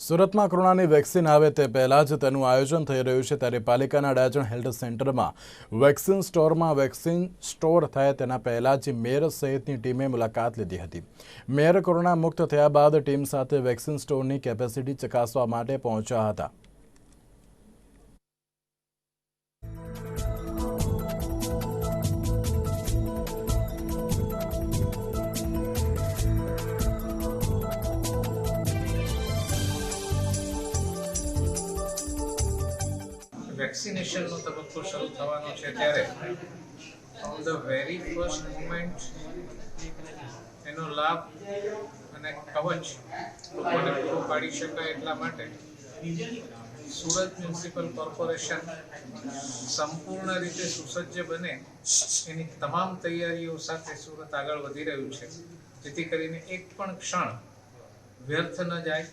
સુરતમાં કોરોનાની વેક્સિન આવે તે પહેલાં જ તેનું આયોજન થઈ રહ્યું છે. ત્યારે પાલિકાના ડાયજણ હેલ્થ સેન્ટરમાં વેક્સિન સ્ટોરમાં વેક્સિન સ્ટોર થાય તેના પહેલાં જ મેયર સહિતની ટીમે મુલાકાત લીધી હતી. મેયર કોરોના મુક્ત થયા બાદ ટીમ સાથે વેક્સિન સ્ટોરની કેપેસિટી ચકાસવા માટે પહોંચ્યા હતા. વેક્સિનેશનનો તબક્કો શરૂ થવાનો છે ત્યારે on the very first moment એનો લાભ અને કવચ લોકોને પૂરું પાડી શકાય એટલા માટે સુરત મ્યુનિસિપલ કોર્પોરેશન સંપૂર્ણ રીતે સુસજ્જ બને એની તમામ તૈયારીઓ સાથે સુરત આગળ વધી રહ્યું છે. જેથી કરીને એક પણ ક્ષણ વ્યર્થ ન જાય.